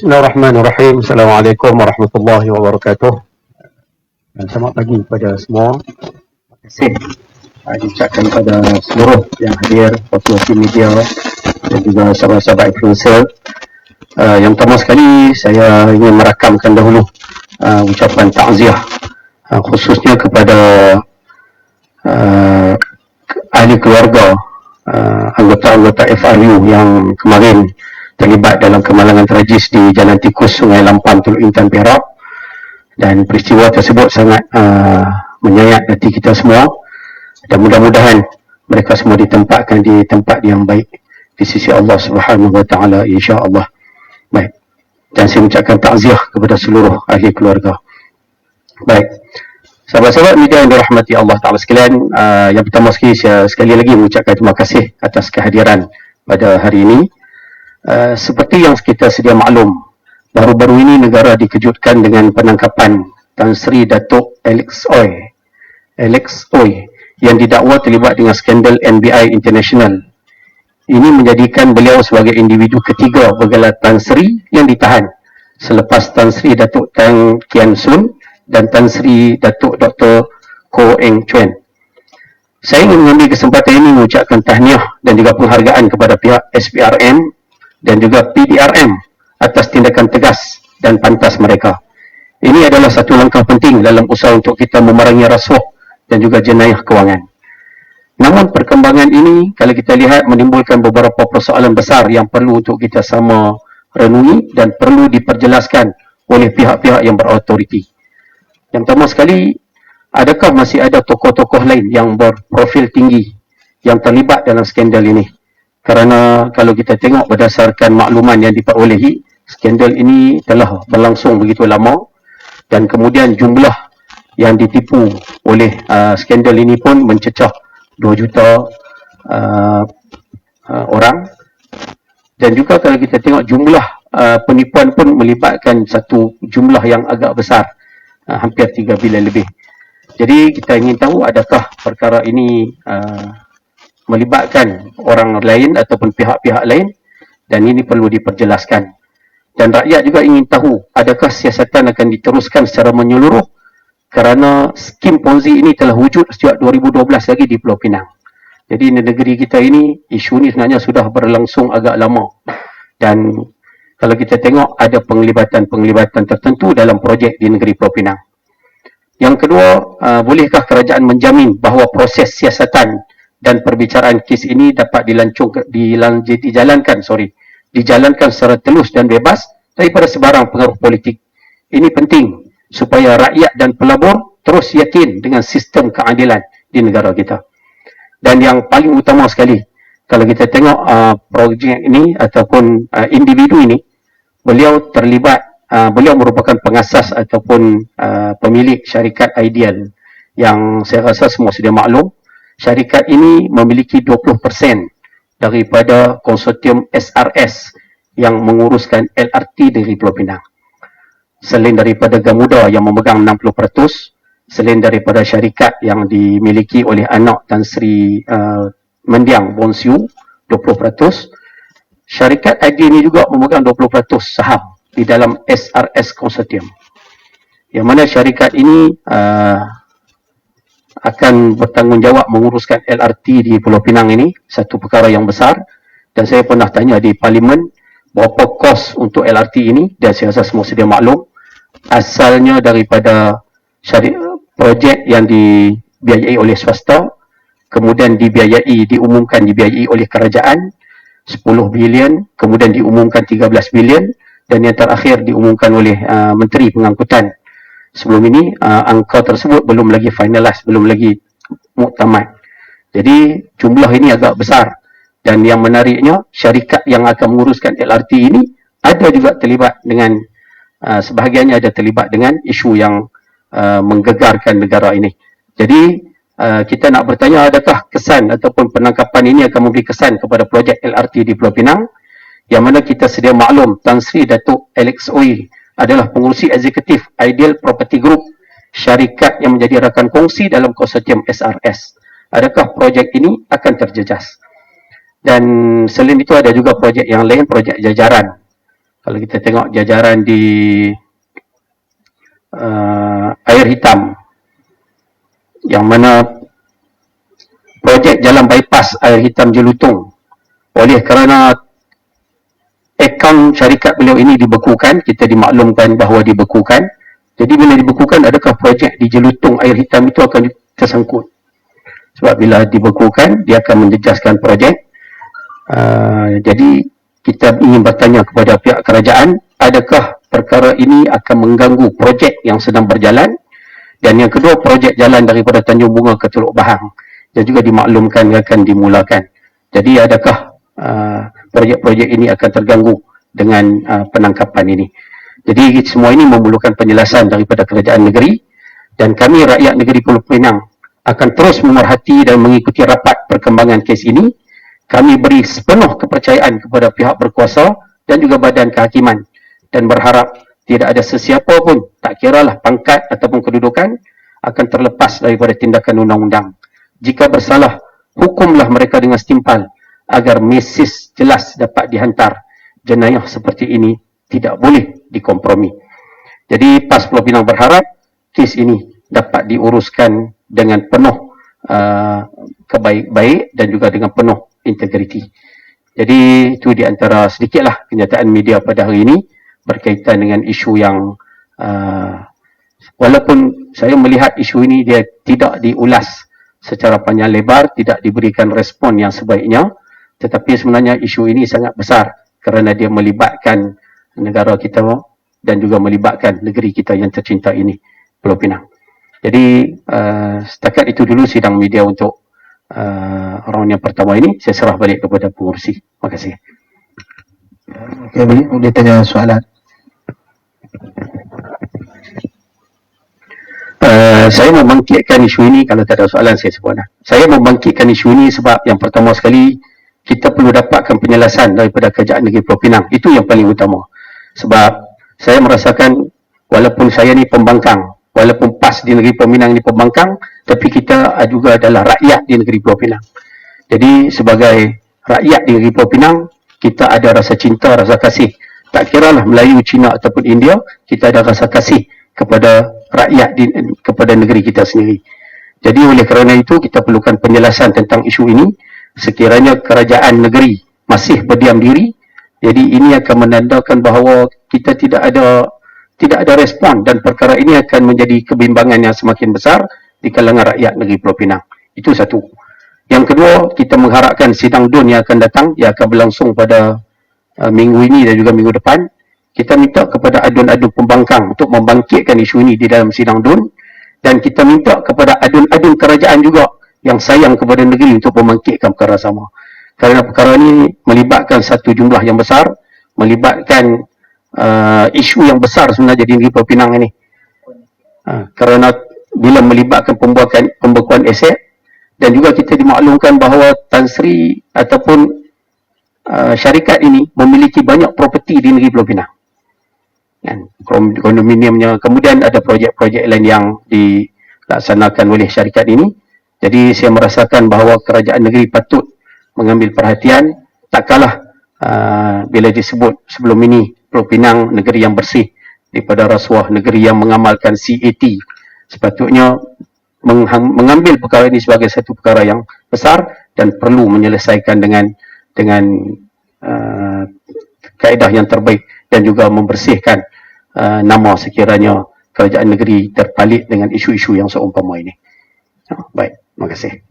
Bismillahirrahmanirrahim. Assalamualaikum warahmatullahi wabarakatuh. Dan selamat pagi kepada semua. Terima kasih diucapkan kepada seluruh yang hadir, wakil-wakil media dan juga sahabat-sahabat influencer. Uh, yang pertama sekali, saya ingin merakamkan dahulu uh, ucapan takziah uh, khususnya kepada ahli keluarga anggota-anggota FRU yang kemarin terlibat dalam kemalangan tragis di Jalan Tikus Sungai Lampan Teluk Intan Perak dan peristiwa tersebut sangat uh, menyayat hati kita semua dan mudah-mudahan mereka semua ditempatkan di tempat yang baik di sisi Allah Subhanahu wa taala insya-Allah. Baik. Dan saya ucapkan takziah kepada seluruh ahli keluarga. Baik. Sahabat-sahabat media yang dirahmati Allah Taala sekalian, uh, yang pertama sekali saya sekali lagi mengucapkan terima kasih atas kehadiran pada hari ini. Uh, seperti yang kita sedia maklum, baru-baru ini negara dikejutkan dengan penangkapan Tan Sri Datuk Alex Oi. Alex Oi yang didakwa terlibat dengan skandal NBI International. Ini menjadikan beliau sebagai individu ketiga bergelar Tan Sri yang ditahan selepas Tan Sri Datuk Tang Kian Sun dan Tan Sri Datuk Dr. Ko Eng Chuen. Saya ingin mengambil kesempatan ini mengucapkan tahniah dan juga penghargaan kepada pihak SPRM dan juga PDRM atas tindakan tegas dan pantas mereka. Ini adalah satu langkah penting dalam usaha untuk kita memerangi rasuah dan juga jenayah kewangan. Namun perkembangan ini kalau kita lihat menimbulkan beberapa persoalan besar yang perlu untuk kita sama renungi dan perlu diperjelaskan oleh pihak-pihak yang berautoriti. Yang pertama sekali, adakah masih ada tokoh-tokoh lain yang berprofil tinggi yang terlibat dalam skandal ini? Kerana kalau kita tengok berdasarkan makluman yang diperolehi skandal ini telah berlangsung begitu lama dan kemudian jumlah yang ditipu oleh uh, skandal ini pun mencecah 2 juta uh, uh, orang. Dan juga kalau kita tengok jumlah uh, penipuan pun melibatkan satu jumlah yang agak besar uh, hampir 3 bilion lebih. Jadi kita ingin tahu adakah perkara ini uh, melibatkan orang lain ataupun pihak-pihak lain dan ini perlu diperjelaskan. Dan rakyat juga ingin tahu adakah siasatan akan diteruskan secara menyeluruh kerana skim Ponzi ini telah wujud sejak 2012 lagi di Pulau Pinang. Jadi di negeri kita ini isu ini sebenarnya sudah berlangsung agak lama dan kalau kita tengok ada penglibatan-penglibatan tertentu dalam projek di negeri Pulau Pinang. Yang kedua, uh, bolehkah kerajaan menjamin bahawa proses siasatan dan perbicaraan kes ini dapat dilancung dilanjut dijalankan sorry dijalankan secara telus dan bebas daripada sebarang pengaruh politik. Ini penting supaya rakyat dan pelabur terus yakin dengan sistem keadilan di negara kita. Dan yang paling utama sekali kalau kita tengok uh, projek ini ataupun uh, individu ini beliau terlibat uh, beliau merupakan pengasas ataupun uh, pemilik syarikat ideal yang saya rasa semua sudah maklum syarikat ini memiliki 20% daripada konsortium SRS yang menguruskan LRT dari Pulau Pinang. Selain daripada Gamuda yang memegang 60%, selain daripada syarikat yang dimiliki oleh anak Tan Sri uh, Mendiang Bonsiu 20%, syarikat ID ini juga memegang 20% saham di dalam SRS konsortium. Yang mana syarikat ini uh, akan bertanggungjawab menguruskan LRT di Pulau Pinang ini satu perkara yang besar. Dan saya pernah tanya di parlimen berapa kos untuk LRT ini? Dan saya rasa semua sedia maklum. Asalnya daripada syari projek yang dibiayai oleh swasta kemudian dibiayai diumumkan dibiayai oleh kerajaan 10 bilion kemudian diumumkan 13 bilion dan yang terakhir diumumkan oleh uh, menteri pengangkutan sebelum ini uh, angka tersebut belum lagi finalize, belum lagi muktamad. Jadi jumlah ini agak besar dan yang menariknya syarikat yang akan menguruskan LRT ini ada juga terlibat dengan uh, sebahagiannya ada terlibat dengan isu yang uh, menggegarkan negara ini. Jadi uh, kita nak bertanya adakah kesan ataupun penangkapan ini akan memberi kesan kepada projek LRT di Pulau Pinang yang mana kita sedia maklum Tan Sri Datuk Alex Oi adalah pengurusi eksekutif Ideal Property Group, syarikat yang menjadi rakan kongsi dalam konsortium SRS. Adakah projek ini akan terjejas? Dan selain itu ada juga projek yang lain, projek jajaran. kalau kita tengok jajaran di uh, air hitam yang mana projek jalan bypass air hitam Jelutung oleh kerana akaun syarikat beliau ini dibekukan, kita dimaklumkan bahawa dibekukan. Jadi bila dibekukan, adakah projek di Jelutung air hitam itu akan tersangkut? Sebab bila dibekukan, dia akan menjejaskan projek. Uh, jadi kita ingin bertanya kepada pihak kerajaan, adakah perkara ini akan mengganggu projek yang sedang berjalan? Dan yang kedua, projek jalan daripada Tanjung Bunga ke Teluk Bahang yang juga dimaklumkan akan dimulakan. Jadi adakah Uh, projek-projek ini akan terganggu dengan uh, penangkapan ini. Jadi semua ini memerlukan penjelasan daripada kerajaan negeri dan kami rakyat negeri Pulau Pinang akan terus memerhati dan mengikuti rapat perkembangan kes ini. Kami beri sepenuh kepercayaan kepada pihak berkuasa dan juga badan kehakiman dan berharap tidak ada sesiapa pun, tak kiralah pangkat ataupun kedudukan, akan terlepas daripada tindakan undang-undang. Jika bersalah, hukumlah mereka dengan setimpal agar mesej jelas dapat dihantar jenayah seperti ini tidak boleh dikompromi. Jadi PAS Pulau Pinang berharap kes ini dapat diuruskan dengan penuh uh, kebaik-baik dan juga dengan penuh integriti. Jadi itu di antara sedikitlah kenyataan media pada hari ini berkaitan dengan isu yang uh, walaupun saya melihat isu ini dia tidak diulas secara panjang lebar, tidak diberikan respon yang sebaiknya, tetapi sebenarnya isu ini sangat besar kerana dia melibatkan negara kita dan juga melibatkan negeri kita yang tercinta ini, Pulau Pinang. Jadi uh, setakat itu dulu sidang media untuk uh, orang yang pertama ini. Saya serah balik kepada pengurusi. Terima kasih. Okey, boleh, boleh tanya soalan. Uh, saya membangkitkan isu ini kalau tak ada soalan saya sebut lah. Saya membangkitkan isu ini sebab yang pertama sekali kita perlu dapatkan penjelasan daripada kerajaan negeri Pulau Pinang. Itu yang paling utama. Sebab saya merasakan walaupun saya ni pembangkang, walaupun PAS di negeri Pulau Pinang ni pembangkang, tapi kita juga adalah rakyat di negeri Pulau Pinang. Jadi sebagai rakyat di negeri Pulau Pinang, kita ada rasa cinta, rasa kasih. Tak kira lah Melayu, Cina ataupun India, kita ada rasa kasih kepada rakyat di, kepada negeri kita sendiri. Jadi oleh kerana itu kita perlukan penjelasan tentang isu ini sekiranya kerajaan negeri masih berdiam diri jadi ini akan menandakan bahawa kita tidak ada tidak ada respon dan perkara ini akan menjadi kebimbangan yang semakin besar di kalangan rakyat negeri Pulau Pinang. Itu satu. Yang kedua, kita mengharapkan sidang DUN yang akan datang, yang akan berlangsung pada uh, minggu ini dan juga minggu depan. Kita minta kepada adun-adun pembangkang untuk membangkitkan isu ini di dalam sidang DUN dan kita minta kepada adun-adun kerajaan juga yang sayang kepada negeri untuk membangkitkan perkara sama. Kerana perkara ini melibatkan satu jumlah yang besar, melibatkan uh, isu yang besar sebenarnya di negeri Pinang ini. Uh, kerana bila melibatkan pembuatan pembekuan aset dan juga kita dimaklumkan bahawa Tan Sri ataupun uh, syarikat ini memiliki banyak properti di negeri Pulau Pinang. Kan? Kondominiumnya, kemudian ada projek-projek lain yang dilaksanakan oleh syarikat ini jadi saya merasakan bahawa kerajaan negeri patut mengambil perhatian tak kalah uh, bila disebut sebelum ini Pulau Pinang negeri yang bersih daripada rasuah negeri yang mengamalkan CAT sepatutnya mengambil perkara ini sebagai satu perkara yang besar dan perlu menyelesaikan dengan dengan uh, kaedah yang terbaik dan juga membersihkan uh, nama sekiranya kerajaan negeri terpalit dengan isu-isu yang seumpama ini. Oh, baik. Terima kasih.